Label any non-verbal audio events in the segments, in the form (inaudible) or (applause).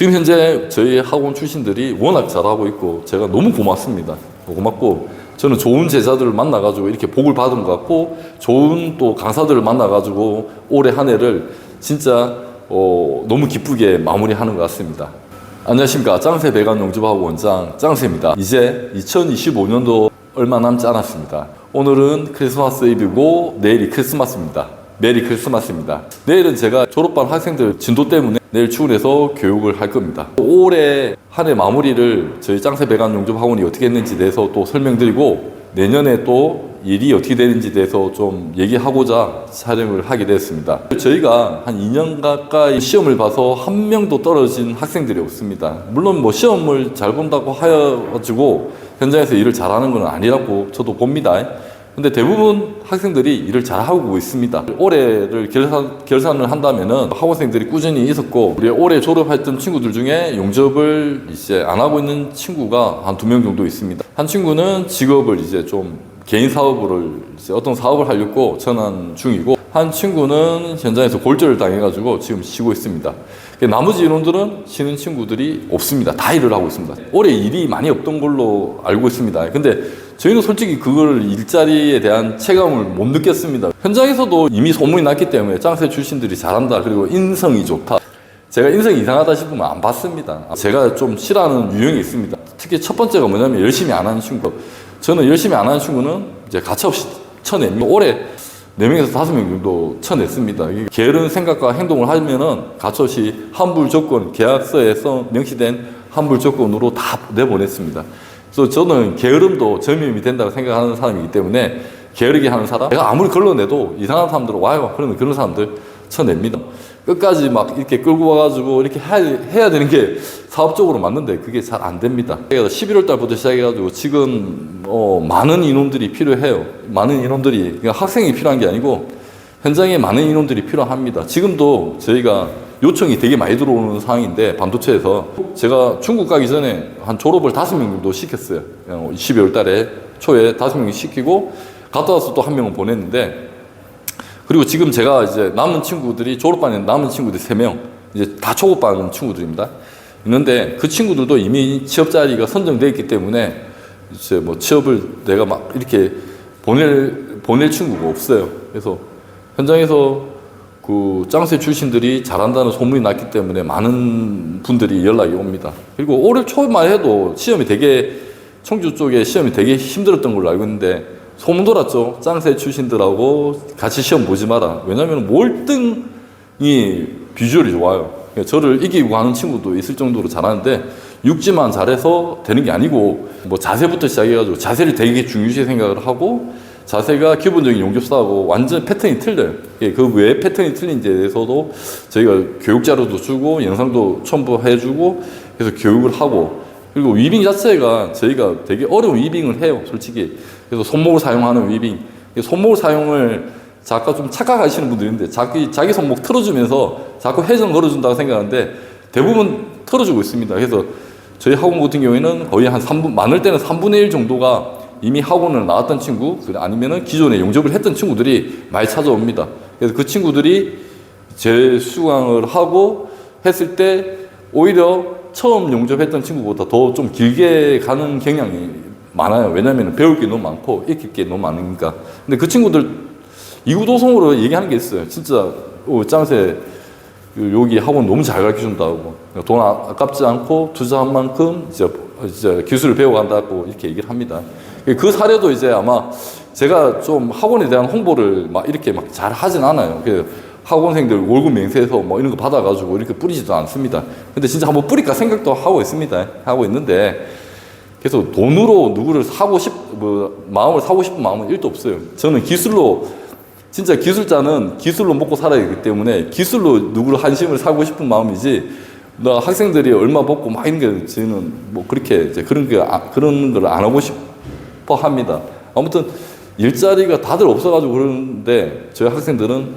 지금 현재 저희 학원 출신들이 워낙 잘하고 있고 제가 너무 고맙습니다. 고맙고 저는 좋은 제자들을 만나가지고 이렇게 복을 받은 것 같고 좋은 또 강사들을 만나가지고 올해 한 해를 진짜 어, 너무 기쁘게 마무리하는 것 같습니다. 안녕하십니까 짱새 배관 용접하고 원장 짱새입니다. 이제 2025년도 얼마 남지 않았습니다. 오늘은 크리스마스 이브고 내일이 크리스마스입니다. 메리 크리스마스입니다. 내일은 제가 졸업반 학생들 진도 때문에 내일 출근해서 교육을 할 겁니다. 올해 한 해 마무리를 저희 짱새 배관 용접 학원이 어떻게 했는지 대해서 또 설명드리고 내년에 또 일이 어떻게 되는지 대해서 좀 얘기하고자 촬영을 하게 됐습니다. 저희가 한 2년 가까이 시험을 봐서 한 명도 떨어진 학생들이 없습니다. 물론 뭐 시험을 잘 본다고 하여가지고 현장에서 일을 잘하는 건 아니라고 저도 봅니다. 근데 대부분 학생들이 일을 잘하고 있습니다. 올해를 결산, 결산을 한다면은 학원생들이 꾸준히 있었고, 우리 올해 졸업했던 친구들 중에 용접을 이제 안 하고 있는 친구가 한 두 명 정도 있습니다. 한 친구는 직업을 이제 좀 개인 사업을 이제 어떤 사업을 하려고 전환 중이고, 한 친구는 현장에서 골절을 당해가지고 지금 쉬고 있습니다. 나머지 인원들은 쉬는 친구들이 없습니다. 다 일을 하고 있습니다. 올해 일이 많이 없던 걸로 알고 있습니다. 근데 저희는 솔직히 그걸 일자리에 대한 체감을 못 느꼈습니다. 현장에서도 이미 소문이 났기 때문에 짱새 출신들이 잘한다. 그리고 인성이 좋다. 제가 인성이 이상하다 싶으면 안 받습니다. 제가 좀 싫어하는 유형이 있습니다. 특히 첫 번째가 뭐냐면 열심히 안 하는 친구. 저는 열심히 안 하는 친구는 이제 가차없이 쳐냅니다. 올해 4명에서 5명 정도 쳐냈습니다. 게으른 생각과 행동을 하면은 가차없이 환불 조건, 계약서에서 명시된 환불 조건으로 다 내보냈습니다. 그래서 저는 게으름도 점임이 된다고 생각하는 사람이기 때문에 게으르게 하는 사람, 내가 아무리 걸러내도 이상한 사람들 와요. 그러면 그런 사람들 쳐냅니다. 끝까지 막 이렇게 끌고 와가지고 이렇게 해야, 해야 되는 게 사업적으로 맞는데 그게 잘 안 됩니다. 11월 달부터 시작해가지고 지금 어, 많은 인원들이 필요해요. 많은 인원들이 그러니까 학생이 필요한 게 아니고 현장에 많은 인원들이 필요합니다. 지금도 저희가 요청이 되게 많이 들어오는 상황인데 반도체에서 제가 중국 가기 전에 한 졸업을 다섯 명 정도 시켰어요. 12월 달에 초에 다섯 명 시키고 갔다 와서 또 한 명은 보냈는데 그리고 지금 제가 이제 남은 친구들이 졸업반에 남은 친구들이 세 명 이제 다 초급반 친구들입니다. 있는데 그 친구들도 이미 취업 자리가 선정되어 있기 때문에 이제 뭐 취업을 내가 막 이렇게 보낼 보낼 친구가 없어요. 그래서 현장에서 그 짱새 출신들이 잘한다는 소문이 났기 때문에 많은 분들이 연락이 옵니다. 그리고 올해 초만 해도 시험이 되게 청주 쪽에 시험이 되게 힘들었던 걸로 알고 있는데 소문 돌았죠. 짱새 출신들하고 같이 시험 보지 마라. 왜냐하면 몰등이 비주얼이 좋아요. 그러니까 저를 이기고 하는 친구도 있을 정도로 잘하는데 육지만 잘해서 되는 게 아니고 뭐 자세부터 시작해가지고 자세를 되게 중요시 생각을 하고 자세가 기본적인 용접사하고 완전 패턴이 틀려요. 예, 그 왜 패턴이 틀린지에 대해서도 저희가 교육 자료도 주고 영상도 첨부해주고 그래서 교육을 하고 그리고 위빙 자체가 저희가 되게 어려운 위빙을 해요, 솔직히. 그래서 손목을 사용하는 위빙. 손목 사용을 작가 좀 착각하시는 분들이 있는데 자기, 자기 손목 틀어주면서 자꾸 회전 걸어준다고 생각하는데 대부분 틀어주고 있습니다. 그래서 저희 학원 같은 경우에는 거의 한 3분, 많을 때는 3분의 1 정도가 이미 학원을 나왔던 친구, 아니면은 기존에 용접을 했던 친구들이 많이 찾아옵니다. 그래서 그 친구들이 재수강을 하고 했을 때 오히려 처음 용접했던 친구보다 더 좀 길게 가는 경향이 많아요. 왜냐하면 배울 게 너무 많고 익힐 게 너무 많으니까. 근데 그 친구들 이구도성으로 얘기하는 게 있어요. 진짜 어, 짱새 여기 학원 너무 잘 가르쳐 준다고 돈 아깝지 않고 투자한 만큼 이제 기술을 배워간다고 이렇게 얘기를 합니다. 그 사례도 이제 아마 제가 좀 학원에 대한 홍보를 막 이렇게 막 잘 하진 않아요. 그 학원생들 월급 맹세해서 뭐 이런 거 받아가지고 이렇게 뿌리지도 않습니다. 근데 진짜 한번 뿌릴까 생각도 하고 있습니다. 하고 있는데 그래서 돈으로 누구를 사고 싶, 뭐, 마음을 사고 싶은 마음은 1도 없어요. 저는 기술로 진짜 기술자는 기술로 먹고 살아야 되기 때문에 기술로 누구를 한심을 사고 싶은 마음이지 나 학생들이 얼마 먹고 막 이런 게 저는 뭐 그렇게 이제 그런 게 아, 그런 걸 안 하고 싶 어 합니다. 아무튼 일자리가 다들 없어가지고 그러는데 저희 학생들은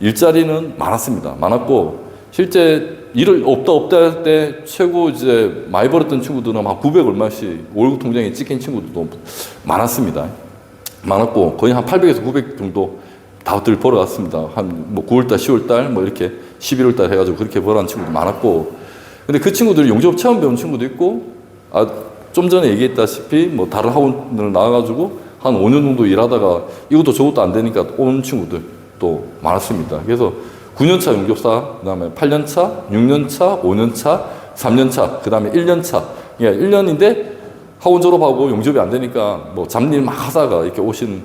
일자리는 많았습니다. 많았고 실제 일을 없다 없다 할 때 최고 이제 많이 벌었던 친구들은 한900 얼마씩 월급 통장에 찍힌 친구들도 많았습니다. 많았고 거의 한 800에서 900 정도 다들 벌어갔습니다. 한 뭐 9월달, 10월달 뭐 이렇게 11월달 해가지고 그렇게 벌어간 친구도 많았고 근데 그 친구들이 용접 처음 배운 친구도 있고, 아, 좀 전에 얘기했다시피 뭐 다른 학원을 나와가지고 한 5년 정도 일하다가 이것도 저것도 안 되니까 오는 친구들도 많았습니다. 그래서 9년차 용접사, 그 다음에 8년차, 6년차, 5년차, 3년차, 그 다음에 1년차. 예, 1년인데 학원 졸업하고 용접이 안 되니까 뭐 잡일 막 하다가 이렇게 오신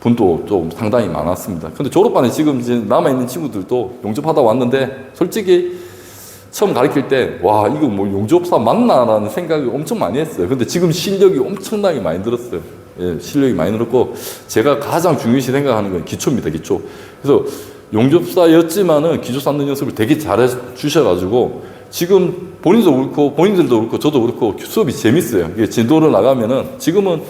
분도 좀 상당히 많았습니다. 근데 졸업반에 지금 이제 남아있는 친구들도 용접하다 왔는데 솔직히 처음 가르칠 때, 와, 이거 뭐 용접사 맞나라는 생각을 엄청 많이 했어요. 근데 지금 실력이 엄청나게 많이 늘었어요. 예, 실력이 많이 늘었고, 제가 가장 중요시 생각하는 건 기초입니다, 기초. 그래서 용접사였지만은 기초 쌓는 연습을 되게 잘해 주셔가지고, 지금 본인도 그렇고, 본인들도 그렇고, 저도 그렇고, 수업이 재밌어요. 이게 진도를 나가면은, 지금은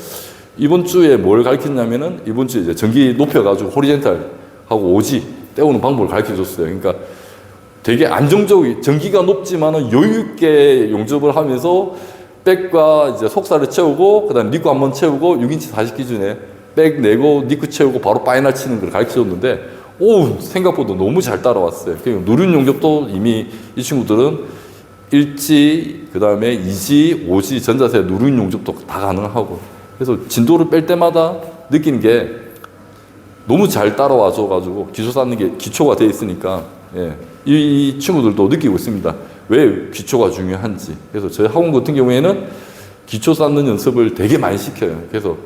이번 주에 뭘 가르쳤냐면은, 이번 주에 이제 전기 높여가지고 호리젠탈 하고 오지 떼우는 방법을 가르쳐 줬어요. 그러니까 되게 안정적이 전기가 높지만은 여유 있게 용접을 하면서 백과 이제 속살을 채우고 그 다음 니크 한번 채우고 6인치 40 기준에 백 내고 니크 채우고 바로 파이널 치는 걸 가르쳐 줬는데 오 생각보다 너무 잘 따라왔어요. 그리고 누른 용접도 이미 이 친구들은 일지 그 다음에 이지 오지 전자세 누른 용접도 다 가능하고 그래서 진도를 뺄 때마다 느끼는 게 너무 잘 따라와 줘가지고 기초 쌓는 게 기초가 돼 있으니까 예, 이, 이 친구들도 느끼고 있습니다. 왜 기초가 중요한지. 그래서 저희 학원 같은 경우에는 기초 쌓는 연습을 되게 많이 시켜요. 그래서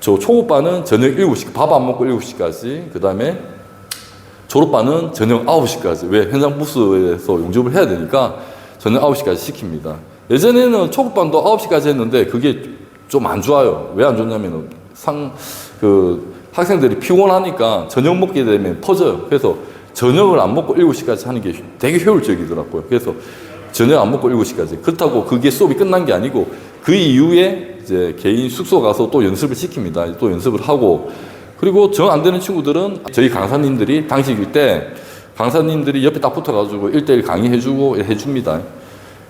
저 초급반은 저녁 7시, 밥 안 먹고 7시까지, 그 다음에 졸업반은 저녁 9시까지. 왜? 현장 부스에서 용접을 해야 되니까 저녁 9시까지 시킵니다. 예전에는 초급반도 9시까지 했는데 그게 좀 안 좋아요. 왜 안 좋냐면은 상, 그 학생들이 피곤하니까 저녁 먹게 되면 퍼져요. 그래서 저녁을 안 먹고 7시까지 하는 게 되게 효율적이더라고요. 그래서 저녁 안 먹고 7시까지. 그렇다고 그게 수업이 끝난 게 아니고 그 이후에 이제 개인 숙소 가서 또 연습을 시킵니다. 또 연습을 하고 그리고 정 안 되는 친구들은 저희 강사님들이 당직일 때 강사님들이 옆에 딱 붙어가지고 1대1 강의해주고 해줍니다.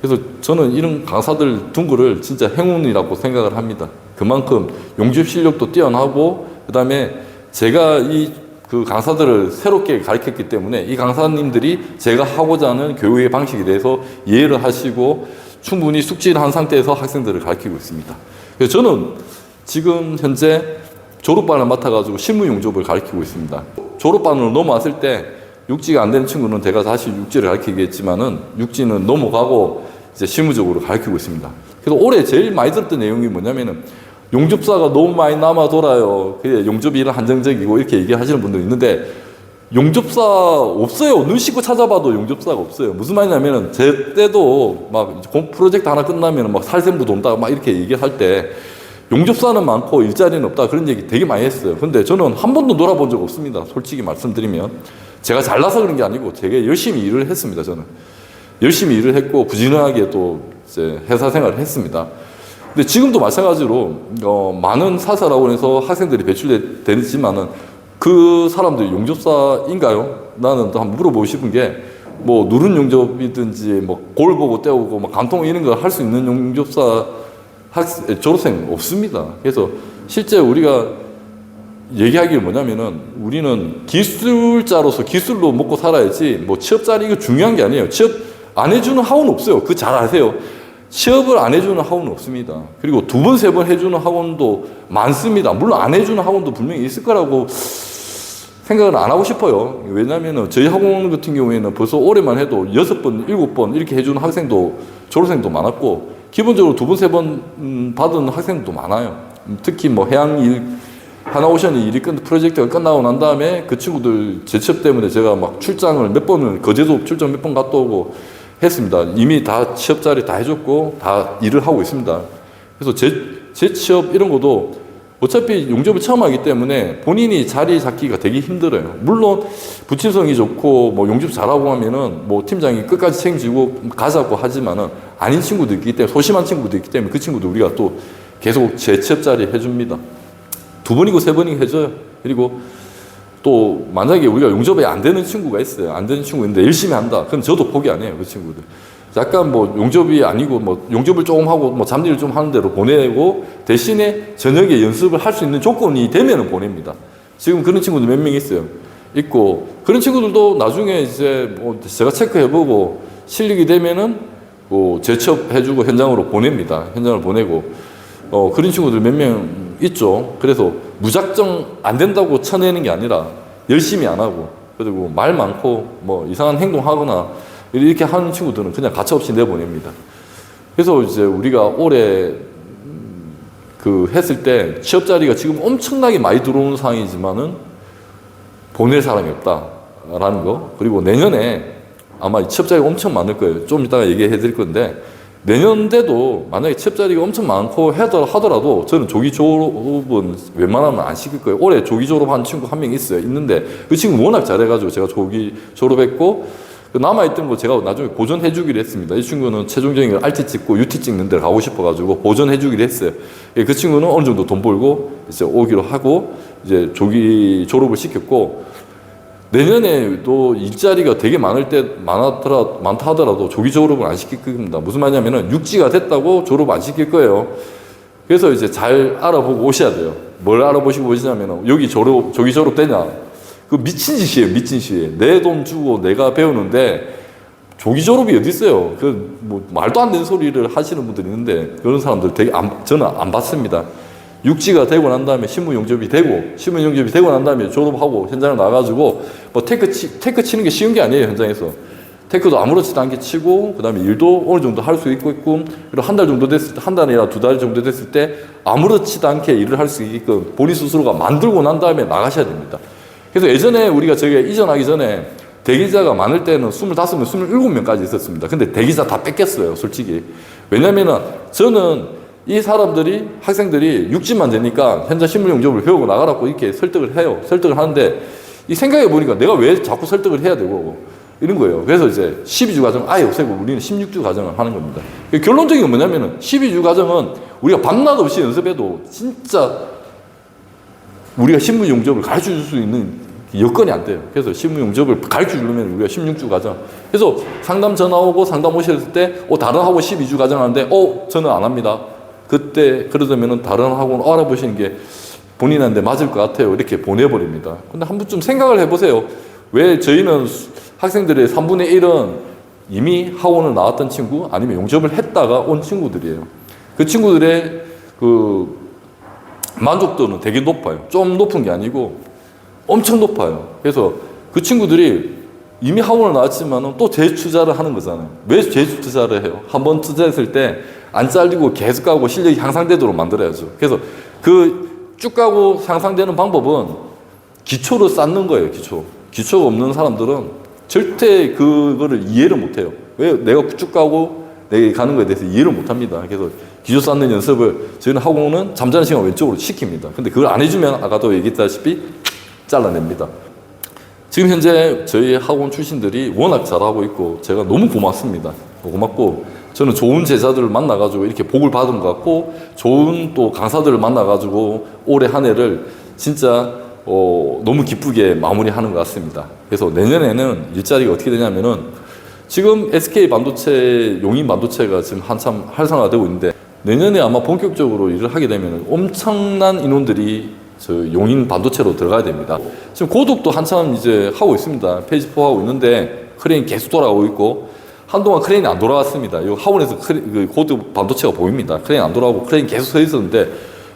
그래서 저는 이런 강사들 둔 거를 진짜 행운이라고 생각을 합니다. 그만큼 용접 실력도 뛰어나고 그다음에 제가 이 그 강사들을 새롭게 가르쳤기 때문에 이 강사님들이 제가 하고자 하는 교육의 방식에 대해서 이해를 하시고 충분히 숙지를 한 상태에서 학생들을 가르치고 있습니다. 그래서 저는 지금 현재 졸업반을 맡아가지고 실무 용접을 가르치고 있습니다. 졸업반으로 넘어왔을 때 육지가 안 되는 친구는 제가 다시 육지를 가르치겠지만은 육지는 넘어가고 이제 실무적으로 가르치고 있습니다. 그래서 올해 제일 많이 들었던 내용이 뭐냐면은 용접사가 너무 많이 남아 돌아요. 그게 용접이 일은 한정적이고 이렇게 얘기하시는 분들 있는데 용접사 없어요. 눈 씻고 찾아봐도 용접사가 없어요. 무슨 말이냐면은 제 때도 막 공- 프로젝트 하나 끝나면 막 살생부 돈다 막 이렇게 얘기할 때 용접사는 많고 일자리는 없다 그런 얘기 되게 많이 했어요. 근데 저는 한 번도 놀아본 적 없습니다. 솔직히 말씀드리면 제가 잘나서 그런 게 아니고 되게 열심히 일을 했습니다. 저는 열심히 일을 했고 부지런하게 또 이제 회사 생활을 했습니다. 근데 지금도 마찬가지로 어, 많은 사설학원에서 학생들이 배출되지만은 그 사람들이 용접사인가요? 나는 또 한번 물어보고 싶은 게 뭐 누른 용접이든지 뭐 골 보고 떼우고 뭐 감통 이런 거 할 수 있는 용접사 학 졸업생 없습니다. 그래서 실제 우리가 얘기하기를 뭐냐면은 우리는 기술자로서 기술로 먹고 살아야지 뭐 취업 자리 이거 중요한 게 아니에요. 취업 안 해주는 학원 없어요. 그 잘 아세요. 취업을 안 해주는 학원은 없습니다. 그리고 두 번, 세 번 해주는 학원도 많습니다. 물론 안 해주는 학원도 분명히 있을 거라고 생각을 안 하고 싶어요. 왜냐면은 저희 학원 같은 경우에는 벌써 올해만 해도 여섯 번, 일곱 번 이렇게 해주는 학생도 졸업생도 많았고 기본적으로 두 번, 세번 음, 받은 학생도 많아요. 음, 특히 뭐 해양 일, 하나오션이 일이 끝, 프로젝트가 끝나고 난 다음에 그 친구들 재취업 때문에 제가 막 출장을 몇 번을, 거제도 출장 몇 번 갔다 오고 했습니다. 이미 다 취업 자리 다 해줬고 다 일을 하고 있습니다. 그래서 재, 재취업 이런 것도 어차피 용접을 처음 하기 때문에 본인이 자리 잡기가 되게 힘들어요. 물론 부침성이 좋고 뭐 용접 잘하고 하면은 뭐 팀장이 끝까지 책임지고 가자고 하지만은 아닌 친구도 있기 때문에 소심한 친구도 있기 때문에 그 친구도 우리가 또 계속 재취업 자리 해줍니다. 두 번이고 세 번이고 해줘요. 그리고 또 만약에 우리가 용접이 안 되는 친구가 있어요. 안 되는 친구 있는데 열심히 한다. 그럼 저도 포기 안 해요. 그 친구들. 약간 뭐 용접이 아니고 뭐 용접을 조금 하고 뭐 잡일을 좀 하는 대로 보내고 대신에 저녁에 연습을 할 수 있는 조건이 되면은 보냅니다. 지금 그런 친구들 몇 명 있어요. 있고 그런 친구들도 나중에 이제 뭐 제가 체크해보고 실력이 되면은 뭐 재취업해주고 현장으로 보냅니다. 현장을 보내고 어, 그런 친구들 몇 명 있죠. 그래서 무작정 안 된다고 쳐내는 게 아니라 열심히 안 하고 그리고 말 많고 뭐 이상한 행동하거나 이렇게 하는 친구들은 그냥 가차없이 내보냅니다. 그래서 이제 우리가 올해 음, 그 했을 때 취업 자리가 지금 엄청나게 많이 들어오는 상황이지만은 보낼 사람이 없다라는 거 그리고 내년에 아마 취업 자리가 엄청 많을 거예요. 좀 이따가 얘기해 드릴 건데 내년 돼도 만약에 취업 자리가 엄청 많고 하더- 하더라도 저는 조기 졸업은 웬만하면 안 시킬 거예요. 올해 조기 졸업한 친구 한 명 있어요. 있는데 그 친구 워낙 잘해가지고 제가 조기 졸업했고 그 남아있던 거 제가 나중에 보존해 주기로 했습니다. 이 친구는 최종적인 걸 RT 찍고 UT 찍는 데를 가고 싶어가지고 보존해 주기로 했어요. 예, 그 친구는 어느 정도 돈 벌고 이제 오기로 하고 이제 조기 졸업을 시켰고 내년에 또 일자리가 되게 많을 때 많았더라 많다 하더라도 조기 졸업을 안 시킬 겁니다. 무슨 말이냐면은 육지가 됐다고 졸업 안 시킬 거예요. 그래서 이제 잘 알아보고 오셔야 돼요. 뭘 알아보시고 오시냐면은 여기 졸업 조기 졸업 되냐? 그 미친 짓이에요, 미친 짓이에요. 내돈 주고 내가 배우는데 조기 졸업이 어디 있어요? 그 뭐 말도 안 되는 소리를 하시는 분들이 있는데 그런 사람들 되게 안, 저는 안 받습니다. 육지가 되고 난 다음에 신문 용접이 되고 신문 용접이 되고 난 다음에 졸업하고 현장을 나가지고 뭐 테크 치, 테크 치는 게 쉬운 게 아니에요 현장에서 테크도 아무렇지도 않게 치고 그다음에 일도 어느 정도 할 수 있고 있고 그리고 한 달 정도 됐을 때 한 달이나 두 달 정도 됐을 때 아무렇지도 않게 일을 할 수 있게끔 본인 스스로가 만들고 난 다음에 나가셔야 됩니다. 그래서 예전에 우리가 저희가 이전하기 전에 대기자가 많을 때는 25명, 27명까지 있었습니다. 근데 대기자 다 뺏겼어요, 솔직히. 왜냐면은 저는 이 사람들이, 학생들이 육지만 되니까 현장 신문 용접을 배우고 나가라고 이렇게 설득을 해요. 설득을 하는데 이 생각해 보니까 내가 왜 자꾸 설득을 해야 되고 이런 거예요. 그래서 이제 12주 과정 아예 없애고 우리는 16주 과정을 하는 겁니다. 결론적인 건 뭐냐면은 12주 과정은 우리가 밤낮 없이 연습해도 진짜 우리가 신문 용접을 가르쳐 줄 수 있는 여건이 안 돼요. 그래서 신문 용접을 가르쳐 주려면 우리가 16주 과정. 그래서 상담 전화 오고 상담 오셨을 때, 어, 다른 학원 12주 과정 하는데, 어, 저는 안 합니다. 그때, 그러다면은 다른 학원 알아보시는 게 본인한테 맞을 것 같아요. 이렇게 보내버립니다. 근데 한 번쯤 생각을 해보세요. 왜 저희는 학생들의 3분의 1은 이미 학원을 나왔던 친구, 아니면 용접을 했다가 온 친구들이에요. 그 친구들의 그 만족도는 되게 높아요. 좀 높은 게 아니고 엄청 높아요. 그래서 그 친구들이 이미 학원을 나왔지만은 또 재투자를 하는 거잖아요. 왜 재투자를 해요? 한 번 투자했을 때 안 잘리고 계속 가고 실력이 향상되도록 만들어야죠. 그래서 그 쭉 가고 향상되는 방법은 기초를 쌓는 거예요, 기초. 기초가 없는 사람들은 절대 그거를 이해를 못 해요. 왜 내가 쭉 가고 내가 가는 거에 대해서 이해를 못 합니다. 그래서 기초 쌓는 연습을 저희는 학원은 잠자는 시간 왼쪽으로 시킵니다. 근데 그걸 안 해주면 아까도 얘기했다시피 잘라냅니다. 지금 현재 저희 학원 출신들이 워낙 잘하고 있고 제가 너무 고맙습니다. 고맙고 저는 좋은 제자들을 만나가지고 이렇게 복을 받은 것 같고 좋은 또 강사들을 만나가지고 올해 한 해를 진짜 어, 너무 기쁘게 마무리하는 것 같습니다. 그래서 내년에는 일자리가 어떻게 되냐면은 지금 SK 반도체, 용인 반도체가 지금 한참 활성화되고 있는데 내년에 아마 본격적으로 일을 하게 되면 엄청난 인원들이 저 용인 반도체로 들어가야 됩니다. 지금 고독도 한참 이제 하고 있습니다. 페이지 4 하고 있는데 크레인 계속 돌아가고 있고 한동안 크레인이 안 돌아갔습니다. 이 하원에서 크레, 그 고독 반도체가 보입니다. 크레인 안 돌아가고 크레인 계속 서 있었는데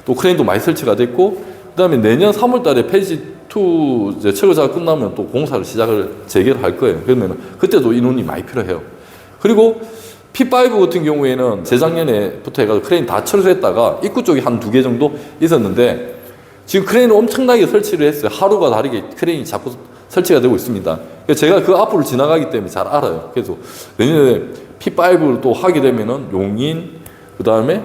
또 크레인도 많이 설치가 됐고 그다음에 내년 3월 달에 페이지 2 이제 철거자가 끝나면 또 공사를 시작을 재개를 할 거예요. 그러면 그때도 인원이 많이 필요해요. 그리고 P5 같은 경우에는 재작년에부터 해가지고 크레인 다 철수했다가 입구 쪽에 한두 개 정도 있었는데 지금 크레인을 엄청나게 설치를 했어요. 하루가 다르게 크레인이 자꾸 설치가 되고 있습니다. 그래서 제가 그 앞으로 지나가기 때문에 잘 알아요. 그래서 내년에 P5를 또 하게 되면은 용인, 그 다음에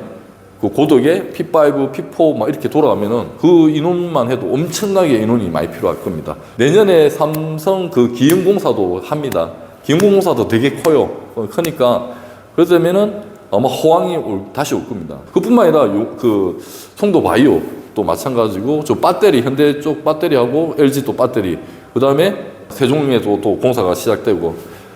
그 고덕에 P5, P4 막 이렇게 돌아가면은 그 인원만 해도 엄청나게 인원이 많이 필요할 겁니다. 내년에 삼성 그 기흥공사도 합니다. 기흥공사도 되게 커요. 어, 크니까 그러다면은 아마 호황이 올- 다시 올 겁니다. 그뿐만 아니라 요, 그 송도 바이오 또 마찬가지고 저 배터리 현대 쪽 배터리하고 LG 또 배터리 그 다음에 세종에도 또 공사가 시작되고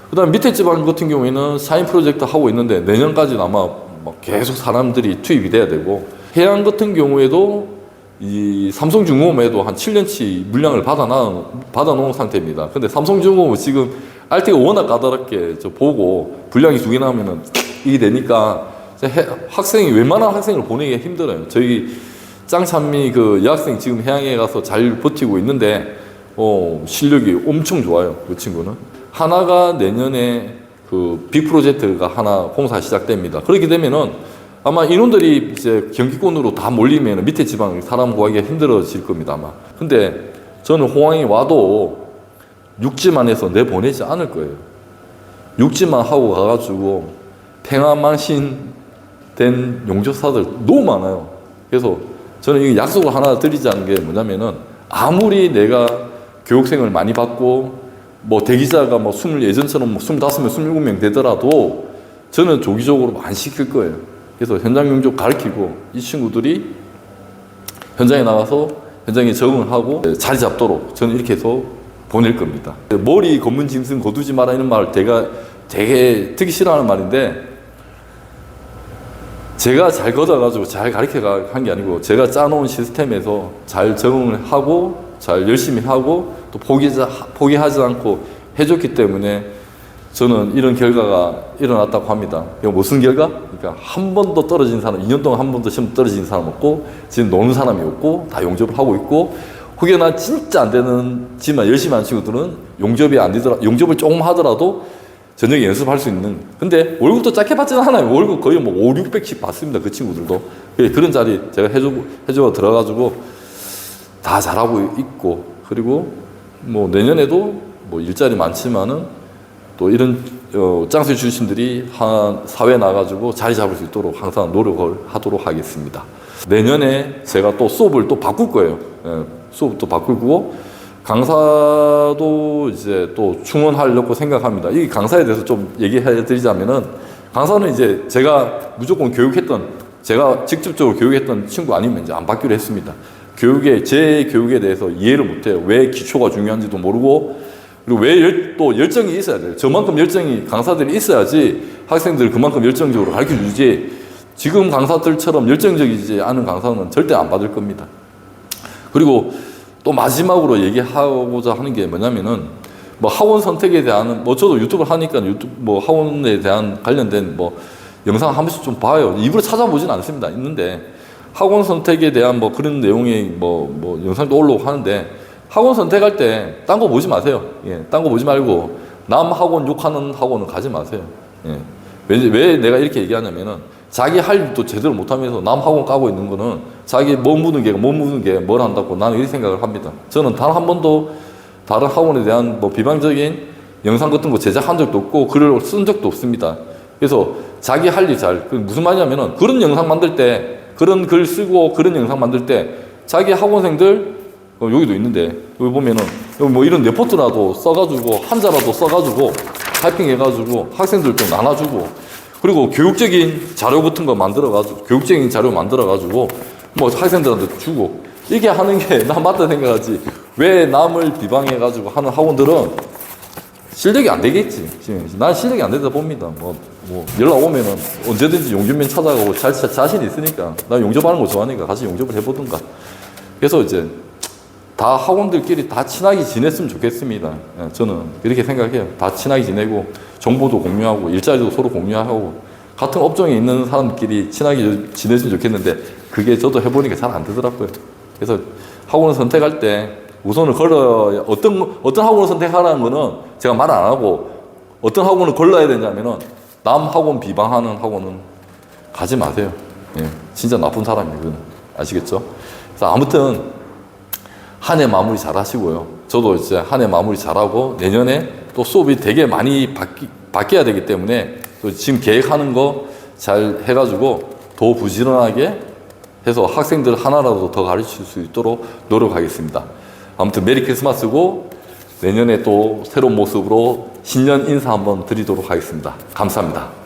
그 다음 밑에 지방 같은 경우에는 사인 프로젝트 하고 있는데 내년까지는 아마 막 계속 사람들이 투입이 돼야 되고 해양 같은 경우에도 이 삼성중공업에도 한 7년치 물량을 받아놔, 받아놓은 상태입니다. 근데 삼성중공업 지금 RT가 워낙 까다롭게 저 보고 분량이 두 개 나오면은 (sniffs) 이게 되니까 해- 학생이 웬만한 학생을 보내기가 힘들어요. 저희 짱찬미 그 여학생 지금 해양에 가서 잘 버티고 있는데 어, 실력이 엄청 좋아요. 그 친구는 하나가 내년에 그 빅 프로젝트가 하나 공사 시작됩니다. 그렇게 되면은 아마 인원들이 이제 경기권으로 다 몰리면 밑에 지방 사람 구하기가 힘들어질 겁니다 아마. 근데 저는 호황이 와도 육지만 해서 내보내지 않을 거예요. 육지만 하고 가가지고 팽아망신 된 용접사들 너무 많아요. 그래서 저는 이 약속을 하나 드리자는 게 뭐냐면은 아무리 내가 교육생을 많이 받고 뭐 대기자가 뭐 스물 예전처럼 뭐 스물다섯 명, 스물일곱 명 되더라도 저는 조기적으로 안 시킬 거예요. 그래서 현장 용접 가르치고 이 친구들이 현장에 나가서 현장에 적응을 하고 자리 잡도록 저는 이렇게 해서 보낼 겁니다. 머리 검은 짐승 거두지 마라 이런 말 제가 되게 듣기 싫어하는 말인데 제가 잘 걷어가지고 잘 가르쳐 한 게 아니고 제가 짜놓은 시스템에서 잘 적응을 하고 잘 열심히 하고 또 포기하지, 포기하지 않고 해줬기 때문에 저는 이런 결과가 일어났다고 합니다. 이거 무슨 결과? 그러니까 한 번도 떨어진 사람, 2년 동안 한 번도 시험 떨어진 사람 없고 지금 노는 사람이 없고 다 용접을 하고 있고 혹여나 진짜 안 되는 지만 열심히 하는 친구들은 용접이 안 되더라, 용접을 조금 하더라도 저녁에 연습할 수 있는. 근데 월급도 작게 받지는 않아요. 월급 거의 뭐 5, 600씩 받습니다. 그 친구들도. 예, 그런 자리 제가 해줘, 해줘 들어가지고 다 잘하고 있고 그리고 뭐 내년에도 뭐 일자리 많지만은 또 이런 어, 짱수 출신들이 한 사회 나가지고 자리 잡을 수 있도록 항상 노력을 하도록 하겠습니다. 내년에 제가 또 수업을 또 바꿀 거예요. 예, 수업 또 바꿀 거고 강사도 이제 또 충원하려고 생각합니다. 이 강사에 대해서 좀 얘기해 드리자면은 강사는 이제 제가 무조건 교육했던 제가 직접적으로 교육했던 친구 아니면 이제 안 받기로 했습니다. 교육에 제 교육에 대해서 이해를 못해요. 왜 기초가 중요한지도 모르고 그리고 왜 또 열정이 있어야 돼요. 저만큼 열정이 강사들이 있어야지 학생들 그만큼 열정적으로 가르쳐 주지. 지금 강사들처럼 열정적이지 않은 강사는 절대 안 받을 겁니다. 그리고 또 마지막으로 얘기하고자 하는 게 뭐냐면은 뭐 학원 선택에 대한 뭐 저도 유튜브를 하니까 유튜브 뭐 학원에 대한 관련된 뭐 영상 한 번씩 좀 봐요. 일부러 찾아보진 않습니다. 있는데 학원 선택에 대한 뭐 그런 내용의 뭐, 뭐 영상도 올라오고 하는데 학원 선택할 때 딴 거 보지 마세요. 예, 딴 거 보지 말고 남 학원 욕하는 학원은 가지 마세요. 예. 왜, 왜 내가 이렇게 얘기하냐면은 자기 할 일도 제대로 못하면서 남 학원 까고 있는 거는 자기 못 묻는 게못 묻는 게뭘 한다고 나는 이렇게 생각을 합니다. 저는 단 한 번도 다른 학원에 대한 뭐 비방적인 영상 같은 거 제작한 적도 없고 글을 쓴 적도 없습니다. 그래서 자기 할 일 잘, 그 무슨 말이냐면은 그런 영상 만들 때, 그런 글 쓰고 그런 영상 만들 때 자기 학원생들 어, 여기도 있는데 여기 보면은 여기 뭐 이런 레포트라도 써가지고 한자라도 써가지고 타이핑해가지고 학생들 좀 나눠주고 그리고 교육적인 자료 같은 거 만들어가지고 교육적인 자료 만들어가지고 뭐 학생들한테 주고 이게 하는 게 (laughs) 나 맞다 생각하지 왜 남을 비방해가지고 하는 학원들은 실력이 안 되겠지. 난 실력이 안 되다 봅니다. 뭐, 뭐 연락 오면은 언제든지 용접면 찾아가고 자, 자, 자신 있으니까 나 용접하는 거 좋아하니까 같이 용접을 해보든가. 그래서 이제 다 학원들끼리 다 친하게 지냈으면 좋겠습니다. 예, 저는 이렇게 생각해요. 다 친하게 지내고 정보도 공유하고 일자리도 서로 공유하고 같은 업종에 있는 사람들끼리 친하게 지냈으면 좋겠는데 그게 저도 해보니까 잘 안 되더라고요. 그래서 학원을 선택할 때 우선을 걸어 어떤 어떤 학원을 선택하라는 거는 제가 말 안 하고 어떤 학원을 걸러야 되냐면은 남 학원 비방하는 학원은 가지 마세요. 예, 진짜 나쁜 사람이에요. 아시겠죠? 그래서 아무튼 한 해 마무리 잘 하시고요. 저도 이제 한 해 마무리 잘하고 내년에 또 수업이 되게 많이 바뀌, 바뀌어야 되기 때문에 또 지금 계획하는 거 잘 해가지고 더 부지런하게 해서 학생들 하나라도 더 가르칠 수 있도록 노력하겠습니다. 아무튼 메리 크리스마스고 내년에 또 새로운 모습으로 신년 인사 한번 드리도록 하겠습니다. 감사합니다.